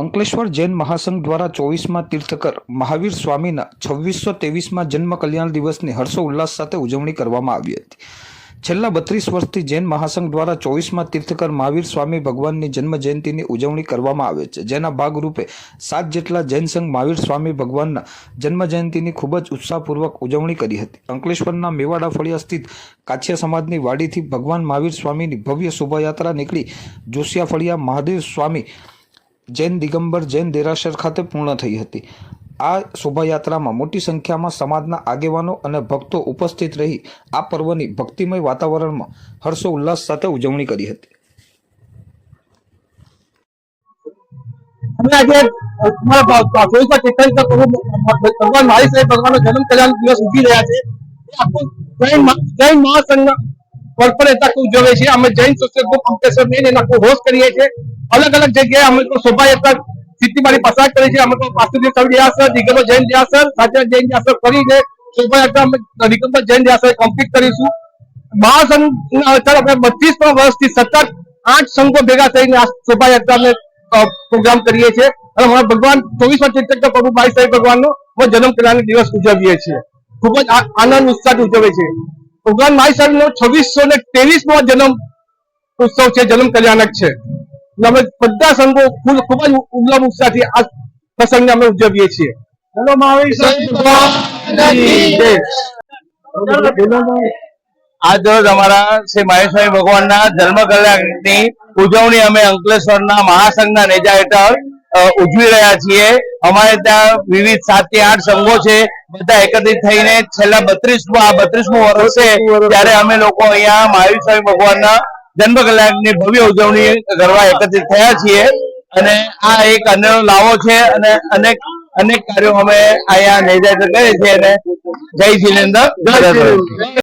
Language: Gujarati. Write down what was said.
અંકલેશ્વર જૈન મહાસંઘ દ્વારા ચોવીસમાં તીર્થકર મહાવીર સ્વામીના છવ્વીસો ત્રેવીસમાં જન્મ કલ્યાણ દિવસની હર્ષો ઉલ્લાસ સાથે ઉજવણી કરવામાં આવી હતી. છેલ્લા બત્રીસ વર્ષથી જૈન મહાસંઘ દ્વારા ચોવીસમાં તીર્થકર મહાવીર સ્વામી ભગવાનની જન્મ જયંતિની ઉજવણી કરવામાં આવે છે. જેના ભાગરૂપે સાત જેટલા જૈન સંઘ મહાવીર સ્વામી ભગવાનના જન્મ જયંતિની ખૂબ જ ઉત્સાહપૂર્વક ઉજવણી કરી હતી. અંકલેશ્વરના મેવાડા ફળિયા સ્થિત કાછિયા સમાજની વાડીથી ભગવાન મહાવીર સ્વામીની ભવ્ય શોભાયાત્રા નીકળી. જોશિયા ફળિયા મહાદેવ સ્વામી જૈન દિગંબર, જૈન દેરાસર ખાતે પૂર્ણ થઈ હતી. આ શોભાયાત્રામાં મોટી સંખ્યામાં સમાજના આગેવાનો અને ભક્તો ઉપસ્થિત રહી આ પર્વની ભક્તિમય વાતાવરણમાં હર્ષો ઉલ્લાસ સાથે ઉજવણી કરી હતી. ભગવાન મારી સાહેબ ભગવાનનો જન્મ કલ્યાણ દિવસ ઉજવી રહ્યા છે. જૈન મહાસંઘ કોર્પોરેટ ઉજવે છે. અમે જૈન સોસાયટી ગ્રુપ અંકલેશ્વર મેં એને હોસ્ટ કરીએ છીએ. અલગ અલગ જગ્યાએ અમે શોભાયાત્રા સિટીમાંથી પસાર કરી છે અમે વાસુદેવ સ્વામી દેરાસર દિગંબર જૈન દેરાસર સાચા જૈન દેરાસર કરીને શોભાયાત્રા અમે દિગંબર જૈન દેરાસર કમ્પ્લીટ કરીશું. મહાસંઘ અત્યારે આપણે બત્રીસ વર્ષથી સતત આઠ સંઘો ભેગા થઈને આ શોભાયાત્રા પ્રોગ્રામ કરીએ છીએ. અને અમારા ભગવાન ચોવીસમાં તીર્થંકર પ્રભુ ભાઈ સાહેબ ભગવાનનો જન્મ કલ્યાણ દિવસ ઉજવીએ છીએ. ખૂબ જ આનંદ ઉત્સાહથી ઉજવે છે ભગવાન માઈ સાહેબ નો છવ્વીસો ને ત્રેવીસમો જન્મ ઉત્સવ છે જન્મ કલ્યાણક છે. અમે બધા સંઘો ખૂબ જ ઉમલા ઉત્સાહથી આ પ્રસંગને અમે ઉજવીએ છીએ. ચલો. આજ રોજ અમારા શ્રી મહેશ્વરી ભગવાનના જન્મ કલ્યાણની ઉજવણી અમે અંકલેશ્વરના મહાસંઘના નેજા હેઠળ ઉજવી રહ્યા છીએ. અમારે ત્યાં વિવિધ સાતથી આઠ સંઘો છે. બધા એકત્રિત થઈને છેલ્લા બત્રીસમું, આ બત્રીસમું વર્ષ છે ત્યારે અમે લોકો અહીંયા મહાવીર સ્વામી ભગવાનના જન્મ કલાકની ભવ્ય ઉજવણી કરવા એકત્રિત થયા છીએ. અને આ એક અન્ય લાવો છે અને અનેક અનેક કાર્યો અમે અહીંયા નેજા હેઠળ કરીએ છીએ અને જય જિનેન્દ્ર